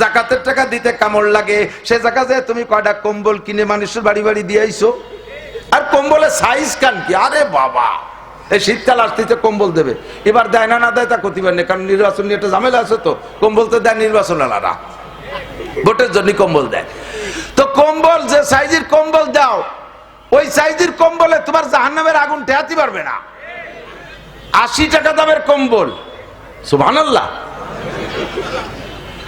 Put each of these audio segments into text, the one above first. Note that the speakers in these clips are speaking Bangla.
জাকাতের টাকা দিতে কামড় লাগে। সে জায়গা যে তুমি কয়টা কম্বল কিনে মানুষের বাড়ি বাড়ি দিয়ে আইছো? আর কম্বলের সাইজ কান কি? আরে বাবা। এই শীতকাল আসতেছে, কম্বল দেবে। এবার দেয় না না দেয় তা ক্ষতি পারে কারণ নির্বাচন নিয়ে একটা ঝামেলা আছে তো। কম্বল তো দেয় নির্বাচন আলাদা ভোটের জন্য কম্বল দেয়। তো কম্বল যে সাইজের কম্বল দাও, ওই সাইজের কম্বলে তোমার জাহান্নামের আগুন ঠেয়াতে পারবে না। আশি টাকা দামের কম্বল। সুবহানাল্লাহ।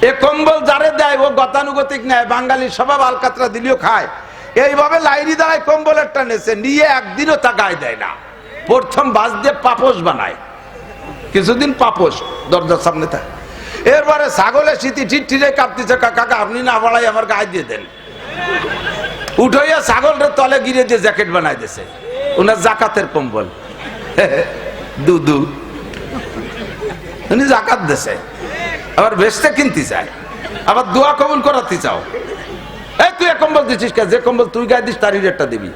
এ কম্বল যারে দেয় ও গতানুগতিক নেয়, বাঙালি স্বভাব আলকাতরা দিলেও খায়। এইভাবে লাইরি দাঁড়ায় কম্বলের টানেছে নিয়ে একদিনও তা গায়ে দেয় না। প্রথম বাস দিয়ে পাপোশ বানায়। কিছুদিন পাপোশ, দরজার সামনে থাকে। এরপরে ছাগলের স্মৃতি ঠিক ঠিরে কাঁপতেছে কাকা, আপনি না বাড়াই আমার গায়ে দিয়ে দেন। উঠাইয়া ছাগলটা তলে গিরে দিয়ে জ্যাকেট বানাই দিয়েছে। ওনার জাকাতের কম্বল। দুদু। উনি জাকাত দেশে আবার বেচতে কিনতে চায়। আবার দোয়া কবুল করাতে চাও। এই তুই কম্বল দিচ্ছিস? যে কম্বল তুই গায়ে দিস, তারই রেটটা দিবি।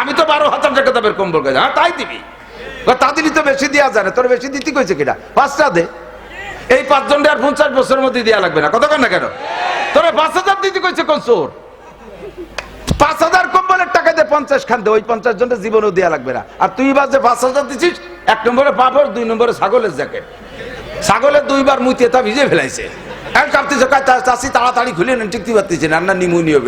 আমি তো বারো হাজার টাকা দামের কম্বল গায়ে হ্যাঁ তাই দিবি। তা দিলি তো বেশি দেওয়া যায় না। তোর বেশি দিতে কইছে কিনা? পাঁচটা দে। এই পাঁচজন আর পঞ্চাশ বছরের মধ্যে দেওয়া লাগবে না। কত না কেন? তোর পাঁচ হাজার দিতে কইছে কোন চোর? পাঁচ হাজার কম্বলের টাকা দিয়ে পঞ্চাশ খান দে। ওই পঞ্চাশ জনের জীবনও দেওয়া লাগবে না। আর তুই বাজে পাঁচ হাজার দিচ্ছিস এক নম্বরে পাপড়, দুই নম্বরে ছাগলের জ্যাকেট। ছাগলের দুইবার মুতিয়ে তা ভিজে ফেলাইছে। কাঁপতে চোখায় চাষি তাড়াতাড়ি খুলে নেন, টিকতে পারতেছে না না নিমুনিও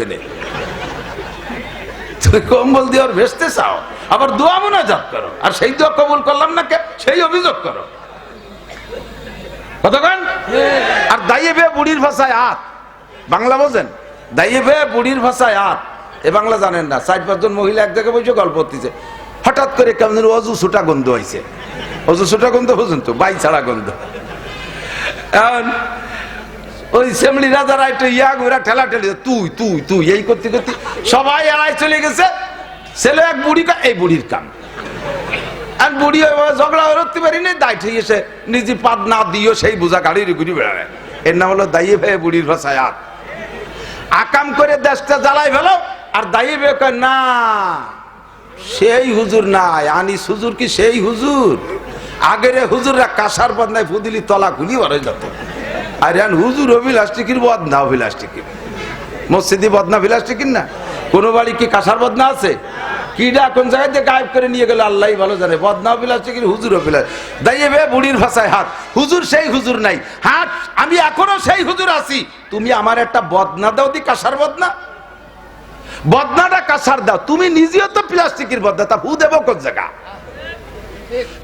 তুমি কম্বল দিয়ে ওর ভেসতে চাও, আবার দোয়া মোনাজাত করো, আর সেই দোয়া কবুল করলাম না কে? সেই অভিযোগ করো। কতক্ষণ আর দাইয়ে বে বুড়ির ভাষায় হাত বাংলা বোঝেন? দাইয়ে বে বুড়ির ভাষায় হাত এ বাংলা জানেন না, চার পাঁচজন মহিলা এক জায়গায় বসে গল্প করতেছে। হঠাৎ করে কেমন অজু সুটা গন্ধ হয়েছে অজু সুটা গন্ধ বুঝুন তো, বাই ছাড়া গন্ধ। এখন ওই সেমলি রাজারা একটু ইয়া ঘুরা ঠেলা তুই তুই তুই, এই করতে করতে সবাই এড়াই চলে গেছে। ছেলে এক বুড়ি এই বুড়ির কাম আর সেই গাড়ির এর হলো ভাই বুড়ির ভাষায় হাত আকাম করে দেশটা জ্বালাই ফেলো, আর দাইয়ে কয়, না, সেই হুজুর নাই, আনিস হুজুর কি সেই হুজুর? আগের হুজুররা কাঁসার বদনায় ফুদিলি তলা খুলি বড় যেত। আর এখন হুজুর অভিলাষ্টিকির বদনা, অভিলাষ্টিকির। মসজিদি বদনা বিলাস্টিকির না? কোনো বাড়ি কি কাঁসার বদনা আছে? কিডা কোন জায়গায় দিয়ে গায়েব করে নিয়ে গেল, আল্লাহ ভালো জানে। বদনা বিলাস্টিকির হুজুর অভিলাষ দাইয়ে বে বুড়ির ভাষায় হাত। হুজুর সেই হুজুর নাই। হাত, আমি এখনও সেই হুজুর আছি। তুমি আমার একটা বদনা দাও দি কাঁসার বদনা। বদনাটা কাঁসার দাও। তুমি নিজেও তো প্লাস্টিকের বদনা, তা হু দেবো কোন জায়গা?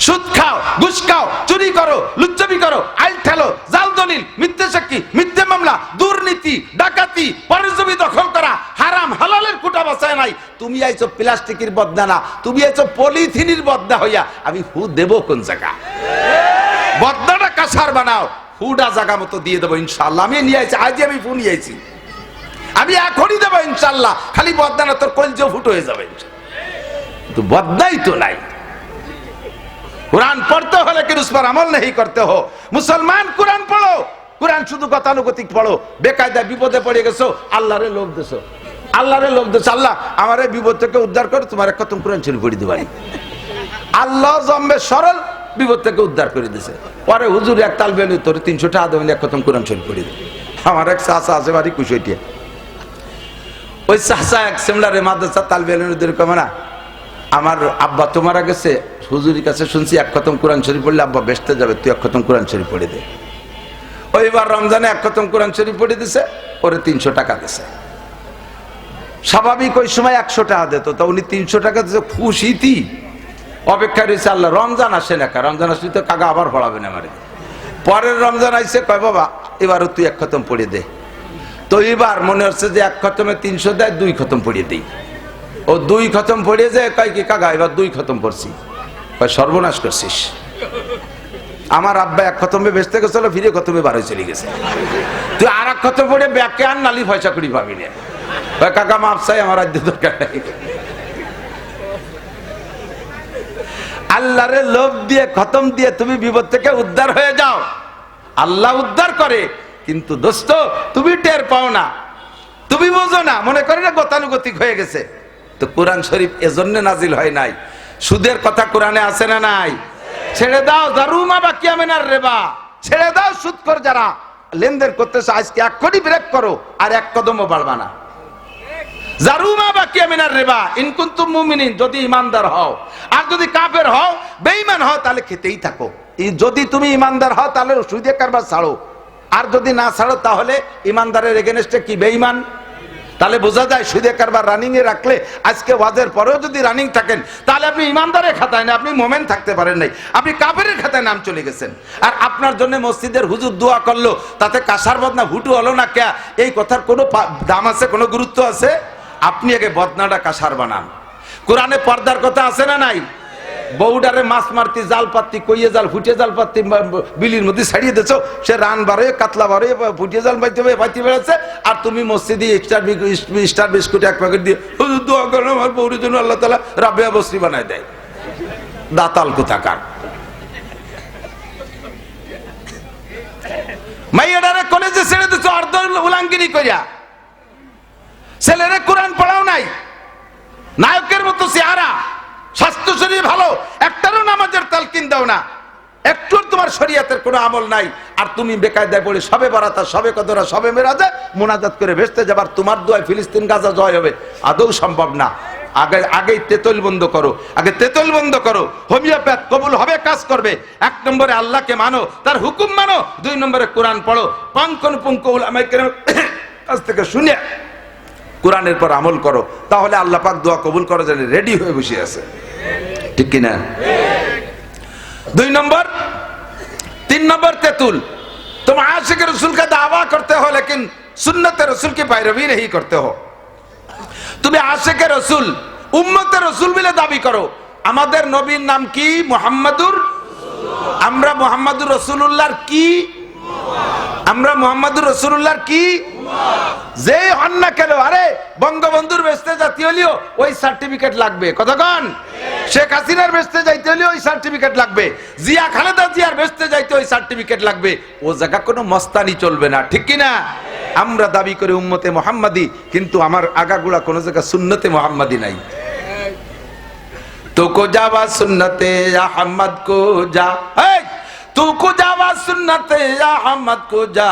সুদ খাও, ঘুষ খাও, চুরি করো লুচ্চবি করো, আইল ঠেলো, জাল দলিল, মিথ্যে সাক্ষী, মিথ্যে মামলা, দুর্নীতি, ডাকাতি পরিজমি দখল করা, হারাম, হালালের কুটা বাঁচায় নাই। তুমি আইছো প্লাস্টিকের বদনা না তুমি আইছো পলিথিনের বদনা হইয়া, আমি হু দেব কোন জায়গা? বদনাটা কাঁসার বানাও, হুডা জায়গা মতো দিয়ে দেবো ইনশাল্লাহ আমি নিয়ে আইছি আজ আমি ফু নিয়ে আইছি। আমি এখনই দেবো ইনশাল্লাহ খালি বদনা তোর কলজো ফুট হয়ে যাবে। বদনাই তো নাই। কোরআন পড়তে হলে কিন্তু পর আমল নেই করতে হো? মুসলমান কোরআন পড়ো। কোরআন শুধু গতানুগতিক পড়ো। বেকায়দা বিপদে পড়ে গেছো, আল্লাহরে লোভ দেশ আল্লাহরে লোক দেশ আল্লাহ, আমার এই বিপদ থেকে উদ্ধার করে, তোমার এক কত কোরআন ছিল করে দেবাই আল্লাহ জম্বে সরল বিপদ থেকে উদ্ধার করে দিছে। পরে হুজুর, এক তাল বেলি তোর তিনশো টাকা দেবেন এক কথম কোরআন ছিল পড়ে আমার এক চাষা আছে, বাড়ি কুশটিয়া। ওই চাষা এক সিমলারে মাদ্রাসা তাল বেলুন কমে না? আমার আব্বা তোমারা গেছে হুজুরের কাছে শুনছি, এক খতম কোরআন শরীফ পড়লে, আব্বা বেসতে যাবে, তুই এক খতম কোরআন শরীফ পড়ে দে। ওইবার রমজানে এক খতম কোরআন শরীফ পড়ে দিছে, ওরে তিনশো টাকা দিছে। স্বাভাবিক ওই সময় একশো টাকা দিত, তা উনি তিনশো টাকা দিছে খুশিতি অপেক্ষা রয়েছে আল্লাহ, রমজান আসে না রমজান আসলে তো কাকা আবার পড়াবে না আমারে। পরের রমজান আইসে কয়, বাবা, এবারও তুই এক খতম পড়ে দে। তো এবার মনে হচ্ছে যে এক খতমে তিনশো দেয়, দুই খতম পড়িয়ে দিই। ও দুই খতম পড়ে যায়, কয় কি, কাকা, এবার দুই খতম পড়ছি। সর্বনাশ করছিস। আমার আব্বা এক খতমে বেচতে গেছিল, ফিরে খতমে বারোয় চলে গেছে। তুই আর এক খতম পড়ে ব্যাকে আর নালি পয়সা করি পাবি না। কয়, কাকা, মাপ চাই, আমার রাজ্য দরকার নাই। আল্লাহরে লোভ দিয়ে, খতম দিয়ে তুমি বিপদ থেকে উদ্ধার হয়ে যাও। আল্লাহ উদ্ধার করে, কিন্তু দোস্ত, তুমি টের পাও না। তুমি বোঝো না, মনে করে না গতানুগতিক হয়ে গেছে। তো কোরআন শরীফ এজন্য নাজিল হয় নাই। সুদের কথা কোরআনে আছে না নাই? ছেড়ে দাও জারুমা বা কিয়ামেনার রেবা। ছেড়ে দাও সুদ কর যারা। লেনদেন করতেছো, আজকে এক কোটি ব্রেক করো, আর এক কদমও বাড়বা না। জারুমা বাকি আমিনার রেবা। ইনকুন্তুম মুমিনিন, যদি ইমানদার হও। আর যদি কাফের হও, বেঈমান হও, তাহলে খেতেই থাকো। যদি তুমি ইমানদার হও, তাহলে সুদে কারবার ছাড়ো। আর যদি না ছাড়ো, তাহলে ইমানদারের এগেনস্টে কি, বেঈমান? তাহলে বোঝা যায় সুদে কারবার রানিং এ রাখলে আজকে ওয়াজের পরেও যদি রানিং থাকেন, তাহলে আপনি ইমানদারের খাতায় না, আপনি মোমেন থাকতে পারেন নাই। আপনি কাপের খাতায় নাম চলে গেছেন। আর আপনার জন্য মসজিদের হুজুর দোয়া করল, তাতে কাসার বদনা হুটু হলো না কে এই কথার কোনো দাম আছে, কোনো গুরুত্ব আছে? আপনি আগে বদনাটা কাসার বানান। কোরআনে পর্দার কথা আছে না নাই? বউডারে মাছ মারতি, জাল পাতি কইয়ে জাল, ফুটিয়ে জাল পাতি বিলির মধ্যে ছাড়িয়ে দিছো সে রান বারে কাতলা বারে ফুটিয়ে জাল পাইতে পাইতে বেড়াচ্ছে। আর তুমি মসজিদে স্টার স্টার বিস্কুট এক প্যাকেট দিয়ে দোয়া করেন আমার বউরের জন্য আল্লাহ তালা রাবেয়া বসরি বানায় দেয়। দাতাল কোথাকার? মাইয়াডারে কলেজে ছেড়ে দিছো অর্ধ উলাঙ্গিনী করিয়া ছেলেরে কোরআন পড়াও নাই। নায়কের দাও না। একটু তোমার শরীয়তের কোনো আমল নাই। আর তুমি বেকায়দায় পড়ে সবে বারাতা সবে কদরা সবে মেরাজে মোনাজাত করে ভেসতে যাবার তোমার দোয়ায় ফিলিস্তিন গাজা জয় হবে। আদৌ সম্ভব না। আগে, আগেই তেতল বন্ধ করো। আগে তেতল বন্ধ করো। হোমিওপ্যাথ কবুল হবে, কাজ করবে। এক নম্বরে আল্লাহকে মানো, তার হুকুম মানো। দুই নম্বরে কোরআন পড়ো। পঙ্কন পুঙ্কুল কাছ থেকে শুনে কোরআনের পর আমল করো। তাহলে আল্লাহ পাক দোয়া কবুল করার জন্য রেডি হয়ে বসে আছে। ঠিক কিনা? দুই নম্বর তিন নম্বর তেতুল तुम आशिक रसूल का दावा करते हो लेकिन सुन्नत रसूल की पैरवी नहीं करते हो তুমি আশেকে রসুল উম্মতে রসুল বলে দাবি করো আমাদের নবীর নাম কি মোহাম্মদুর আমরা মোহাম্মদুর রসুল্লাহর কি আমরা মোহাম্মদুর রসুল্লাহর কি যে হন না কেন, আরে, বঙ্গবন্ধুর বেসতে জাতি হলেও ওই সার্টিফিকেট লাগবে। কতক্ষণ শেখ হাসিনার বেসতে যাইতে হলে ওই সার্টিফিকেট লাগবে। জিয়া খালেদা জিয়ার বেসতে যাইতে ওই সার্টিফিকেট লাগবে। ও জায়গা কোনো মস্তানি চলবে না, ঠিক কিনা? আমরা দাবি করি উম্মতে মোহাম্মদী কিন্তু আমার আগাগুড়া কোনো জায়গা শূন্যতে মোহাম্মদী নাই। তো কো যাবা সুন্নতে আহমদ কো যা তু কো যাবা সুন্নতে আহমদ কো যা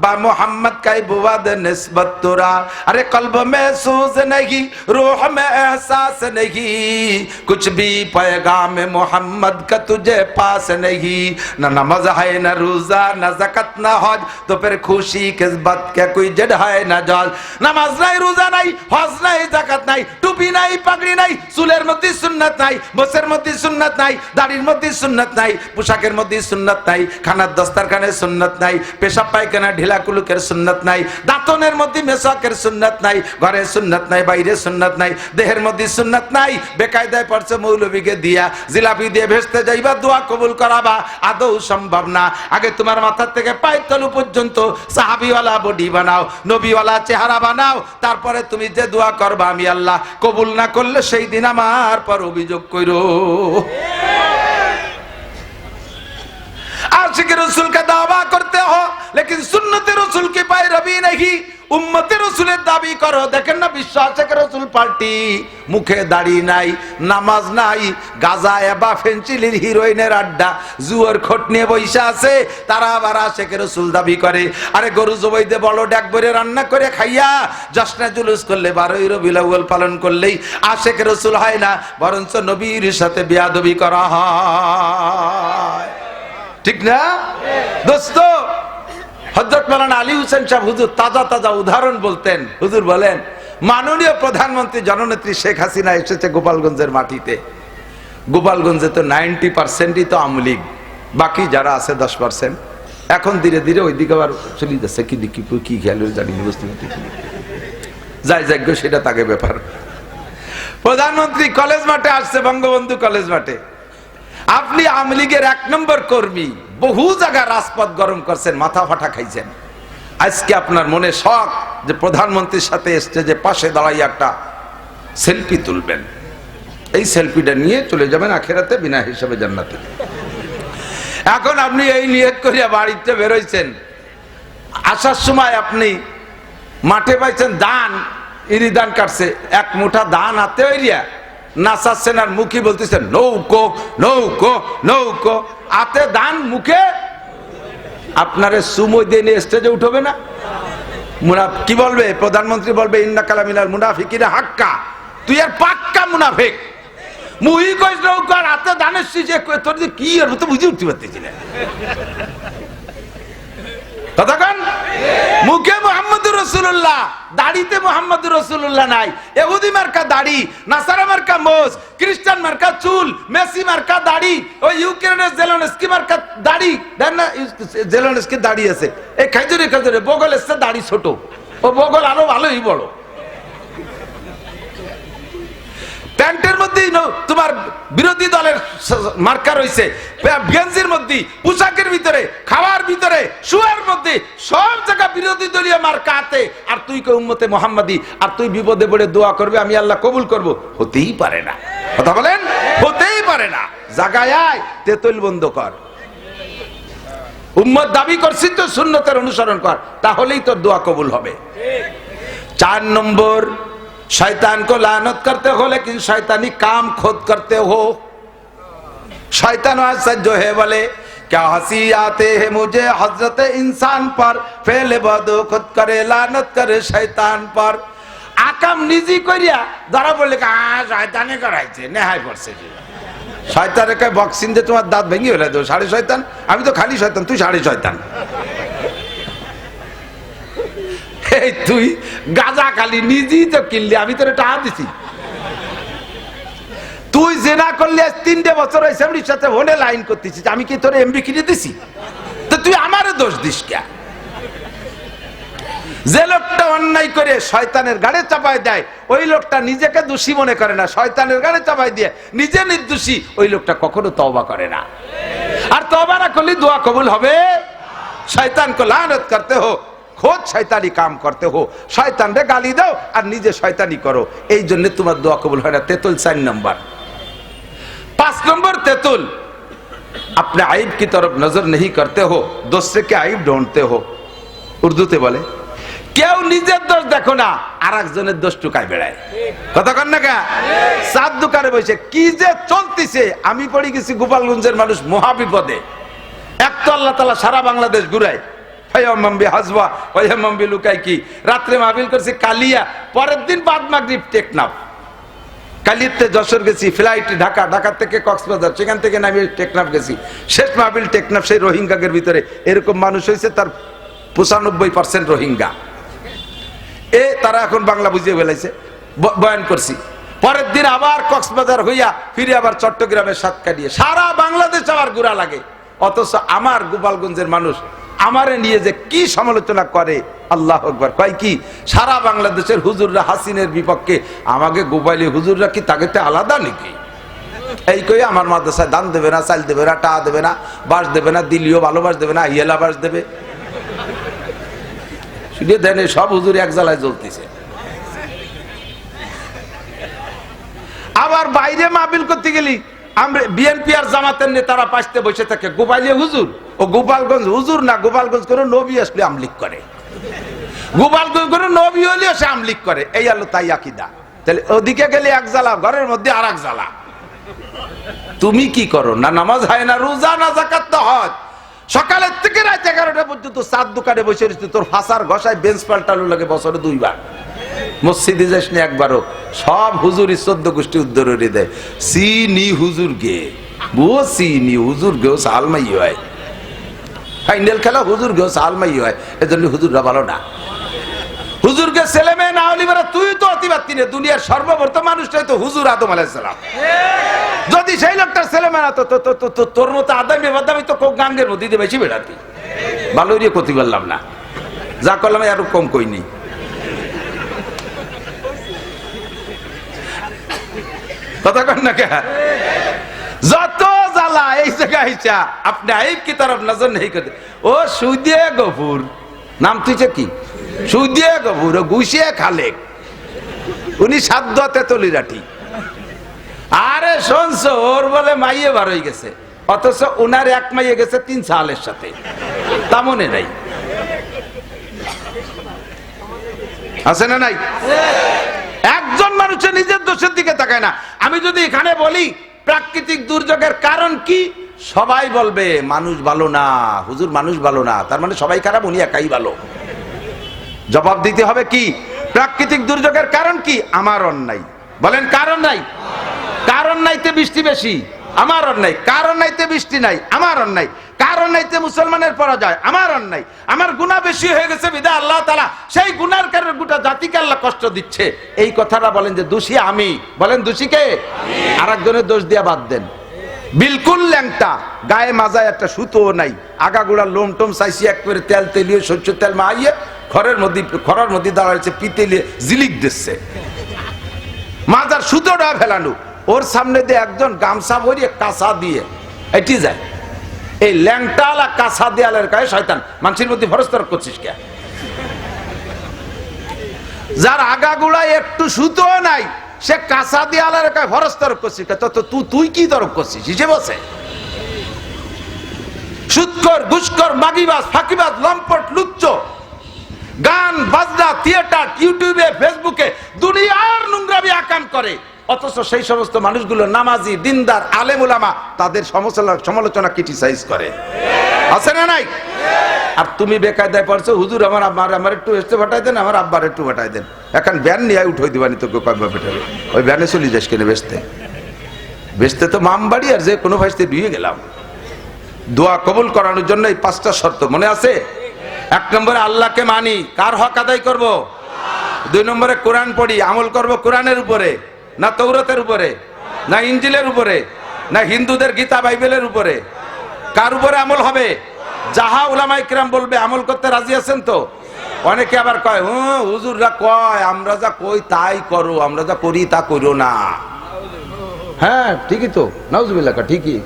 با محمد کا بواد نسبت ترا ارے قلب محسوس نہیں روح میں احساس نہیں کچھ بھی پیغام محمد کا تجھے پاس نہیں نہ نماز ہے نہ روزہ نہ زکت نہ حج تو پھر خوشی کس بات کا کوئی جڑ ہے نہ جال نماز نہیں روزہ نہیں حج نہیں زکت نہیں টুপি নাই পাগড়ি নাই চুলের মধ্যে সুন্নাত নাই বসের মধ্যে সুন্নাত নাই দাড়ির মধ্যে সুন্নাত নাই পোশাকের মধ্যে সুন্নাত নাই খানার দস্তারখানে সুন্নাত নাই পেশাব পায়খানা ঢিল কুলুকের সুন্নাত নাই, দাঁতনের মধ্যে মেশাকের সুন্নাত নাই, ঘরে সুন্নাত নাই, বাইরে সুন্নাত নাই, দেহের মধ্যে সুন্নাত নাই, বেকায়দায় পড়ছে মৌলবীকে দিয়া, জিলাপি দিয়ে ভেসতে যাইবা, দোয়া কবুল করাবা, আদৌ সম্ভব না। আগে তোমার মাথার থেকে পায়ের তলু পর্যন্ত সাহাবিওয়ালা বডি বানাও, নবীওয়ালা চেহারা বানাও, তারপরে তুমি যে দোয়া করবা আমি আল্লাহ, কবুল না করলে সেই দিন আমার পর অভিযোগ করো आशिक रसूल का दावा करते हो लेकिन सुन्नत रसूल की पैरवी नहीं উম্মতে রসুলের দাবি করো দেখেন না বিশ্বাসের রসুল পার্টি মুখে দাড়ি নাই নামাজ নাই গাজা এবা ফেন্সিলির হিরোইনের আড্ডা জুয়ার খোট নিয়ে বৈশা আছে তারা আবার আশেখ রসুল দাবি করে আরে গরু জবাইতে বড় ডাক ভরে রান্না করে খাইয়া জশ্নে জুলুস করলে বারোই রবিউল আউয়াল পালন করলেই আশেখ রসুল হয় না বরঞ্চ নবীর সাথে বিয়াদবি করা হয় ঠিক না? দোস্ত হজরত মালানা আলী হোসেন সাহেব হুজুর তাজা তাজা উদাহরণ বলতেন। হুজুর বলেন, মাননীয় প্রধানমন্ত্রী জননেত্রী শেখ হাসিনা এসেছে গোপালগঞ্জের মাটিতে। গোপালগঞ্জে তো নাইনটি পার্সেন্টই তো আওয়ামী লীগ। বাকি যারা আছে দশ পার্সেন্ট। এখন ধীরে ধীরে ওই দিকে আবার চলে যাচ্ছে, কি দিকে কি খেয়াল জানি বুঝতে পারছি যাই যাজ্ঞ সেটা তাকে ব্যাপার। প্রধানমন্ত্রী কলেজ মাঠে আসছে, বঙ্গবন্ধু কলেজ মাঠে। আপনি আওয়ামী লীগের এক নম্বর কর্মী, বহু জায়গায় রাজপথ গরম করছেন, মাথা ফাটা খাইছেন। আজকে আপনার মনে শখ যে প্রধানমন্ত্রীর সাথে যে পাশে দাঁড়াই একটা সেলফি তুলবেন। এই সেলফিটা নিয়ে চলে যাবেন আখেরাতে, বিনা হিসাবে জান্নাতে। এখন আপনি এই নিয়ত করিয়া বাড়িতে বেরোইছেন। আসার সময় আপনি মাঠে পাইছেন দান ইরি দান কাটছে, এক মুঠা দান হাতে ওইরিয়া নাচাচ্ছেন আর মুখে বলতেছেন নৌকো নৌকো নৌকো। আতে দান মুখে? আপনারে সুমই দিয়ে নিয়ে স্টেজে উঠবে না? মুনা, কি বলবে? প্রধানমন্ত্রী বলবে, ইন্না কালামিনাল মুনাফিকিরা হাক্কা। তুই আর পাক্কা মুনাফিক। মুহি কইস নৌকার হাতে দানের যে তোর যে কি আর তো বুঝে উঠতে পারতেছি না। ততক্ষণ মুখে মোহাম্মদুর রসুল্লাহ দাড়িতে মোহাম্মদুর রসুল্লাহ নাই। এহুদি মার্কা দাড়ি, নাসারা মার্কা মোজ খ্রিস্টান মার্কা চুল, মেসি মার্কা দাড়ি ও ইউক্রেনের জেলনস্কি মার্কা দাড়ি, দেন না জেলনস্কি দাড়ি আছে। এই খাইজুরে খাইজুরি বগল এসছে দাড়ি ছোট। ও বগল আরও ভালোই বড়। প্যান্টের মধ্যেই তোমার বিরোধী দলের মার্কা রয়েছে। গেঞ্জির মধ্যে পোশাকের ভিতরে, খাওয়ার ভিতরে, শুয়ার মধ্যে, সব জায়গা বিরোধী দলীয় মার্কা হাতে আর তুই কে উম্মতে মোহাম্মদি? আর তুই বিপদে পড়ে দোয়া করবে, আমি আল্লাহ কবুল করব। হতেই পারে না। কথা বলেন? হতেই পারে না। জাগায় আয়, তেতল বন্ধ কর। উম্মত দাবি করছিস তো শূন্যতার অনুসরণ কর, তাহলেই তোর দোয়া কবুল হবে। চার নম্বর शैतान को लानत करते हो लेकिन शैतानी काम खुद करते हो शैतान आज जो है बोले क्या हंसी आते हैं मुझे हजरत इंसान पर फैले बदो खुद करे लानत करे शैतान पर আকাম নিজে করিয়া ধরা বললে কি, আ শয়তানে করাইছে নেহাই পড়ছে যে শয়তানে কয় বক্সিং যে তোমার দাঁত ভেঙে ফেলে দেবো সাড়ে শয়তান আমি তো খালি শয়তান তুই সাড়ে শয়তান তুই গাজা খালি, নিজেই তো কিনলি, আমি তোর টাকা দিছি। তুই জেনা করলে তিনটে বছর অ্যাসেম্বলির সাথে হনে লাইন করতেছিস আমি কি তোর এমবি কিনে দিছি? তো তুই আমারও দোষ দিস কে? যে লোকটা অন্যায় করে শয়তানের গাড়ে চাপায় দেয়, ওই লোকটা নিজেকে দোষী মনে করে না। শয়তানের গাড়ে চাপায় দিয়ে নিজে নির্দোষী, ওই লোকটা কখনো তবা করে না। আর তওবা না করলে দোয়া কবুল হবে। শয়তান কো লানত করতে হো খোদ শয়তানি কাম করতে হো শয়তান রে গালি দাও আর নিজে শয়তানি করো এই জন্য তোমার দোয়া কবুল হয় না তেতুল চার নম্বর पांच नंबर तेतुल अपने आइब की तरफ नजर नहीं करते हो दूसरे के आइब ढूंढते हो উর্দুতে বলে কেউ নিজের দোষ দেখো না আর একজনের দোষ টুকায় বেড়ায় কথা কন না কা সাত দোকানে বসে কি যে চলতিছে আমি পড়ে গেছি গোপালগঞ্জের মানুষ মহাবিপদে এক তো আল্লাহ তালা সারা বাংলাদেশ ঘুরায় হয়াম্বি হাজবা হয়াম্বি লুকাই কি রাত্রে করছে কালিয়া, পরের দিন বাদ মাগরিব টেকনাফ। কালিতে যশোর গেছি, ফ্লাইট ঢাকা থেকে কক্সবাজার, সেখান থেকে টেকনাফ গেছি। শেষ মাহবিল টেকনাফ, সেই ভিতরে। এরকম মানুষ হয়েছে তার পঁচানব্বই পার্সেন্ট রোহিঙ্গা। এ তারা এখন বাংলা বুঝিয়ে ফেলাইছে বয়ান করছি। পরের দিন আবার কক্সবাজার হইয়া ফিরে আবার চট্টগ্রামের সাত কাটিয়ে সারা বাংলাদেশ আবার ঘুরা লাগে। অথচ আমার গোপালগঞ্জের মানুষ আমারে নিয়ে যে কি সমালোচনা করে, আল্লাহ আকবর। কয় কি? সারা বাংলাদেশের হুজুররা হাসিনের বিপক্ষে, আমাকে গোপালি হুজুররা কি তাকে আলাদা নাকি? এই কই আমার মাদ্রাসায় দান দেবে না, চাল দেবে না, টা দেবে না বাস দেবে না দিল্লিও ভালোবাস দেবে না ইয়েলা বাস দেবে। শুধু দেন সব হুজুর এক জ্বালায় জ্বলতেছে। আবার বাইরে মাহবিল করতে গেলি আমরা বিএনপি আর জামাতের নেতারা পাশতে বসে থাকে। গোপালিয়া হুজুর। ও গোপালগঞ্জ হুজুর না, গোপালগঞ্জ কোনো নবী আসলে আমলিক করে। গোপালগঞ্জ কোনো নবী হলেও সে আমলিক করে। এই আলো তাই আকিদা। তাহলে ওদিকে গেলে এক জ্বালা, ঘরের মধ্যে আর এক জ্বালা। তুমি কি করো? না নামাজ হয় না, রোজা না জাকাত তো হজ সকালের থেকে রাত এগারোটা পর্যন্ত চার দোকানে বসে রয়েছে। তোর ফাঁসার ঘষায় বেঞ্চ পাল্টানো লাগে বছরে দুইবার। মসজিদে যাস না একবারও, সব হুজুর চোদ্দ গোষ্ঠী উদ্ধারে দেয়। সি নি হুজুর গে বো সি নি হুজুর গেও সালমাই হয়। ফাইনাল খেলা হুজুর গেও সালমাই হয়, এজন্য হুজুররা ভালো না। হুজুরকে ছেলে মেয়ে না হলি তুই তো অতিবাত্তি নে, দুনিয়ার সর্ববর্ত মানুষটাই তো হুজুর আদম আলাইসালাম যদি সেই লোকটার ছেলে মেয়ে না, তো তোর মতো আদামি বাদামি তো গাঙ্গের দিয়ে বেশি বেড়াতি। ভালো রে ক্ষতি করলাম না। যা করলাম আরও কম কইনি। কথা না কে যত জ্বালা এই জায়গা আইসা, আপনি আইব কি তরফ নজর নেই করতে ও সুদিয়ে গফুর। নাম তুইছে কি? সুদিয়ে গফুর, ও গুছিয়ে খালেক উনি সাধ্য তেতলি রাঠি আরে শুনছ, ওর বলে মাইয়ে বার হয়ে গেছে। অথচ উনার এক মাইয়ে গেছে তিন সালের সাথে। তা মনে নাই। আছে না নাই? একজন মানুষের নিজের দোষের দিকে তাকায় না। আমি যদি এখানে বলি, প্রাকৃতিক দুর্যোগের কারণ কি? সবাই বলবে, মানুষ ভালো না, হুজুর মানুষ ভালো না, তার মানে সবাই খারাপ, উনি একাই ভালো। জবাব দিতে হবে কি? প্রাকৃতিক দুর্যোগের কারণ কি? আমার অন্যায়। বলেন, কারণ নাই। কারণ নাইতে বৃষ্টি বেশি। আমার অন্যায় কারণ নাইতে বৃষ্টি নাই, আমার অন্যায়। কারণ নাইতে মুসলমানের পরাজয়, আমার অন্যায়। আমার গুণা বেশি হয়ে গেছে বিদা আল্লাহ তালা সেই গুনার কারণে গোটা জাতিকে আল্লাহ কষ্ট দিচ্ছে। এই কথাটা বলেন যে দোষী আমি। বলেন দোষীকে আর একজনের দোষ দিয়া বাদ দেন। বিলকুল ল্যাংটা। গায়ে মাজায় একটা সুতোও নাই। আগাগোড়া লোম টোম চাইছি এক করে তেল তেলিয়ে শস্য তেল মাইয়ে খড়ের মধ্যে খড়ের মধ্যে দাঁড়াইছে, পিতেলিয়ে, জিলিক দিচ্ছে। মাজার সুতোটা ফেলানো। ওর সামনে দিয়ে একজন গামছা ভরিয়ে কাঁচা দিয়ে, এটি যায়। এই ল্যাংটালা কাঁচা দেয়ালের গায়ে শয়তান, মানুষের মধ্যে ভরস্তর করছিস কে? যার আগাগুড়ায় একটু সুতো নাই, সে কাঁচা দেয়ালের গায়ে ভরস্তর করছিস তুই তুই কি তরফ করছিস? হিসেবে বসে সুৎকর, ঘুষকর, মাগিবাজ, ফাঁকিবাজ, লম্পট, লুচ্চ, গান, বাজনা থিয়েটার ইউটিউবে ফেসবুকে দুনিয়ার নোংরামি আকাম করে। অথচ সেই সমস্ত মানুষগুলো নামাজি, দিনদার আলেমুলামা তাদের সমালোচনা ক্রিটিসাইজ করে। আছে না নাই? আর তুমি বেকায়দায় পড়ছো, হুজুর আমার আমার আমার একটু এসতে ফাটাই দেন, আমার আব্বার একটু ফাটাই দেন। এখন ব্যান নিয়ে উঠে দিবানি তোকে কয়েকবার পেটাবে ওই ব্যানে চলি যাস কেন বেসতে বেসতে তো মাম বাড়ি আর যে কোনো ভাইসতে বিয়ে গেলাম। দোয়া কবুল করানোর জন্য এই পাঁচটা শর্ত মনে আছে? এক নম্বরে আল্লাহকে মানি। কার হক আদায় করব? দুই নম্বরে কোরআন পড়ি, আমল করব কোরআনের উপরে। না তৌরতের উপরে, না ইঞ্জিলের উপরে, না হিন্দুদের গীতা বাইবেলের উপরে। কার উপরে আমল হবে? যাহা উলামা ইকরাম বলবে, আমল করতে রাজি আছেন তো? অনেকে আবার কয় হুম হুজুররা কয়, আমরা যা কই তাই করো, আমরা যা করি তা করো না। হ্যাঁ ঠিকই তো, নাউজুবিল্লাহ ঠিকই।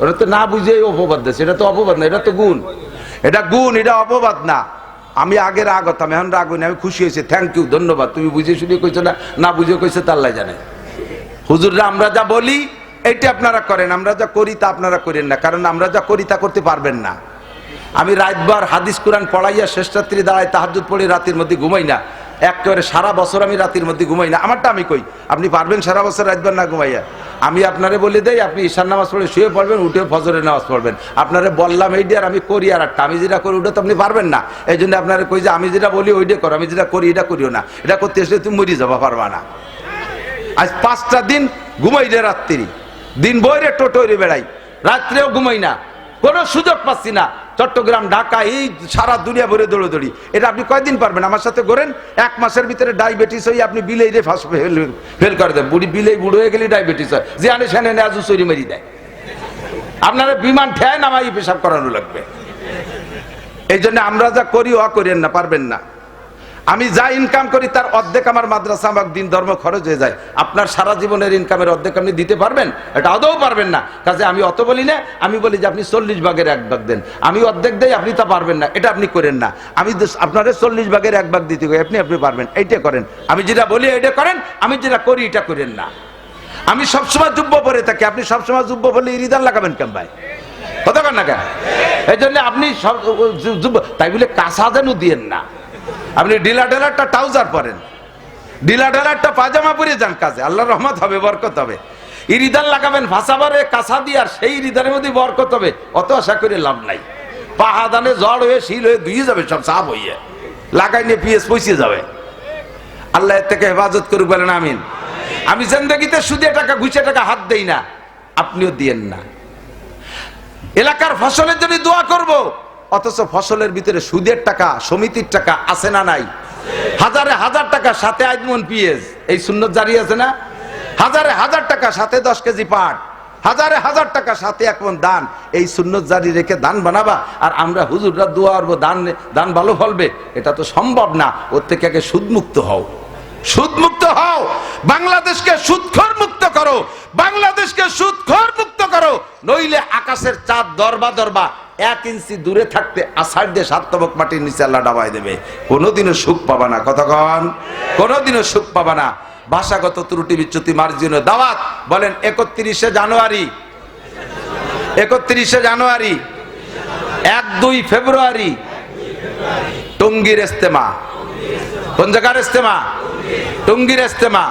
ওরা তো না বুঝে অপবাদ দেয় এটা তো অপবাদ না, এটা তো গুণ। এটা গুণ, এটা অপবাদ না। আমি আগে রাগ হতাম, এখন রাগ হইনি আমি খুশি হয়েছি থ্যাংক ইউ ধন্যবাদ। তুমি বুঝে শুনে কইছো না না বুঝে কইছো তা আল্লাহ জানে। হুজুররা, আমরা যা বলি, এইটা আপনারা করেন। আমরা যা করি, তা আপনারা করেন না। কারণ আমরা যা করি, তা করতে পারবেন না। আমি রাতবার হাদিস কোরআন পড়াইয়া শেষ রাত্রি দাঁড়ায় তাহাজুদ পড়ে রাতের মধ্যে ঘুমাই না। একেবারে সারা বছর আমি রাতের মধ্যে ঘুমাই না। আমারটা আমি কই? আপনি পারবেন সারা বছর রাতবার না ঘুমাইয়া? আমি আপনারে বলে দেই, আপনি ঈশান নামাজ পড়ে শুয়ে পড়বেন, উঠে ফজরের নামাজ পড়বেন। আপনারে বললাম, এই আর আমি করি আর একটা আমি যেটা করি, ওটা তো আপনি পারবেন না। এই জন্য আপনারা কই যে, আমি যেটা বলি ওইটা করো। আমি যেটা করি, এটা করিও না। এটা করতে এসে তুমি মরি যাবা, পারবা না। আজ পাঁচটা দিন ঘুমাই রে রাত্রি। দিন বইরে টোটোরে বেড়াই। রাত্রেও ঘুমাই না। কোনো সুযোগ পাচ্ছি না। চট্টগ্রাম, ঢাকা, এই সারা দুনিয়া ভরে দৌড়োদৌড়ি। এটা আপনি কয়দিন পারবেন? আমার সাথে করেন, এক মাসের ভিতরে ডায়াবেটিস হয়ে আপনি বিলেই রে ফাঁস ফেল করে দেন। বুড়ি বিলেই বুড়ো হয়ে গেলে ডায়াবেটিস হয়। যে আনে সেনে নেজু চুরি মেরি দেয়। আপনারা বিমান ঠেয় নামাই পেশাব করানো লাগবে। এই জন্য আমরা যা করি, ও করেন না, পারবেন না। আমি যা ইনকাম করি তার অর্ধেক আমার মাদ্রাসা, আমার দিন ধর্ম খরচ হয়ে যায়। আপনার সারা জীবনের ইনকামের অর্ধেক আপনি দিতে পারবেন? এটা আদৌ পারবেন না। কাজে আমি অত বলি না, আমি বলি যে আপনি চল্লিশ ভাগের এক ভাগ দেন। আমি অর্ধেক দেই, আপনি তা পারবেন না। এটা আপনি করেন না। আমি আপনাদের চল্লিশ ভাগের এক ভাগ দিতে আপনি আপনি পারবেন। এইটা করেন। আমি যেটা বলি এটা করেন। আমি যেটা করি, এটা করেন না। আমি সবসময় যুব্য পরে থাকি। আপনি সবসময় যুব্য বলে ইরিদান লাগাবেন কেন ভাই? কতক্ষণ না কেন? এই জন্য আপনি সব তাই বলে কাঁচা যেন দিয়েন না। আপনি ডিলা ডেলারটা ট্রাউজার পরেন। ডিলা ডেলারটা পাজামা পরে যান কাজে। আল্লাহ রহমত হবে, বরকত হবে। ইরিদান লাগাবেন ভাষাবারে কাঁসা দিয়ে আর সেই ইরিদানের মধ্যে বরকত হবে। অত আশা করে লাভ নাই। পাহাদানে জড় হয়ে, শিল হয়ে ধুয়ে যাবে, সব সাপ হইয়ে। লাগাই নিয়ে পিএস পৌঁছে যাবে। আল্লাহ এর থেকে হেফাজত করুক, বলেন আমিন। আমি জিন্দগিতে সুদে টাকা ঘুষে টাকা হাত দেই না, আপনিও দিয়েন না। এলাকার ফসলের জন্য দোয়া করব। অথচ ফসলের ভিতরে সুদের টাকা, সমিতির টাকা আছে না নাই? হাজারে হাজার টাকা সাথে আজমন পিএস এই সুন্নত জারি আছে না? হাজারে হাজার টাকা সাথে দশ কেজি পাট। হাজারে হাজার টাকা সাথে এখন দান এই সুন্নত জারি রেখে দান বানাবা আর আমরা হুজুররা দোয়া দান দান ভালো ফলবে। এটা তো সম্ভব না। ওর থেকে আগে সুদমুক্ত হও। সুদমুক্ত হও। বাংলাদেশকে সুদখোর মুক্ত করো। বাংলাদেশকে সুদখোর মুক্ত করো। নইলে আকাশের চাঁদ দরবা দরবা এক ইঞ্চি দূরে থাকতে আষাঢ় দিয়ে সাতবক মাটির নিচে আল্লাহ ডাবাই দেবে। কোনোদিনও সুখ পাবা না। কতক্ষণ কোনোদিনও সুখ পাবা না। ভাষাগত ত্রুটি বিচ্যুতি মার্জিন দাওয়াত। বলেন, একত্রিশে জানুয়ারি। একত্রিশে জানুয়ারি। এক দুই ফেব্রুয়ারি। টঙ্গির ইস্তেমা। কোন জায়গার ইস্তেমা? টঙ্গির ইস্তেমা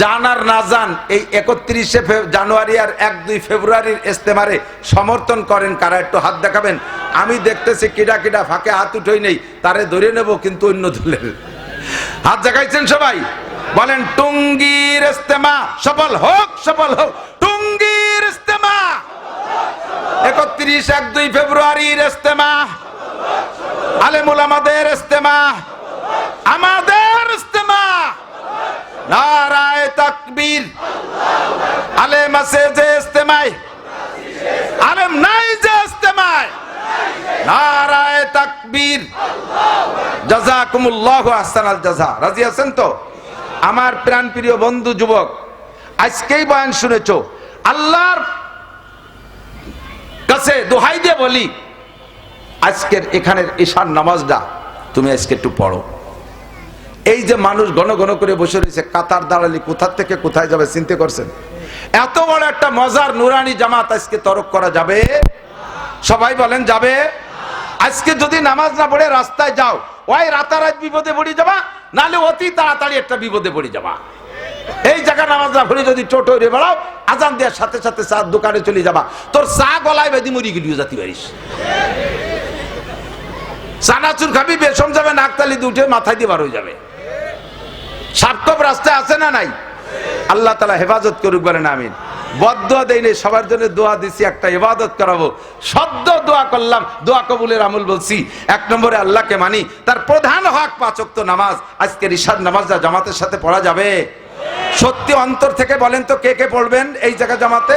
জান আর না জান, এই একত্রিশে জানুয়ারি আর এক দুই ফেব্রুয়ারির ইস্তেমারে সমর্থন করেন কারা? একটু হাত দেখাবেন। আমি দেখতেছি কিডা কিডা ফাঁকে হাত উঠেই নেই, তারে ধরে নেব কিন্তু অন্য দলের। হাত দেখাইছেন সবাই? বলেন, টুঙ্গির ইস্তেমা সফল হোক সফল হোক। টুঙ্গির ইস্তেমা একত্রিশ এক দুই ফেব্রুয়ারির ইস্তেমা আলেমুল আমাদের ইস্তেমা আমাদের তাকবীর। আলেম আছে যে ইস্তেমায় আলেম নাই যে ইস্তেমায় নারায় তাকবীর। রাজি আছেন তো? আমার বন্ধু, যুবক, আজকেই বয়ান শুনেছো। আল্লাহর কাছে দোহাই দিয়ে বলি, আজকের এখানের ঈশান নামাজটা তুমি আজকে একটু পড়ো। এই যে মানুষ ঘন ঘন করে বসে রয়েছে, কাতার দাঁড়ালি কোথার থেকে কোথায় যাবে চিন্তা করছেন এত বড় একটা মজার নুরানি জামাত আজকে তরক করা যাবে? সবাই বলেন যাবে? আজকে যদি নামাজ না পড়ে রাস্তায় যাও, ওই রাতারাত বিপদে পড়ে যাবা নালে অতি তাড়াতাড়ি একটা বিপদে পড়ে যাবা। এই জায়গা নামাজ না পড়ে যদি টোটো রে বেড়াও, আজান দেওয়ার সাথে সাথে চা দোকানে চলে যাবা। তোর চা গলায় বেদি মরি গিলিও যাতে পারিস চানাচুর খাবি বেসম যাবে নাকতালি দুটে মাথায় দিয়ে বার হয়ে যাবে। সার্থক রাস্তা আছে না নাই? আল্লাহ তালা হেফাজত করুক বলেন, আমিন। বদ্ধ দেয়নি সবার জন্য দোয়া দিছি, একটা ইবাদত করাবো। সদ্য দোয়া করলাম, দোয়া কবুলের আমল বলছি, এক নম্বরে আল্লাহকে মানি, তার প্রধান হক পাচক তো নামাজ। আজকে রিষাদ নামাজ যা জামাতের সাথে পড়া যাবে। সত্যি অন্তর থেকে বলেন তো কে কে পড়বেন এই জায়গা জামাতে?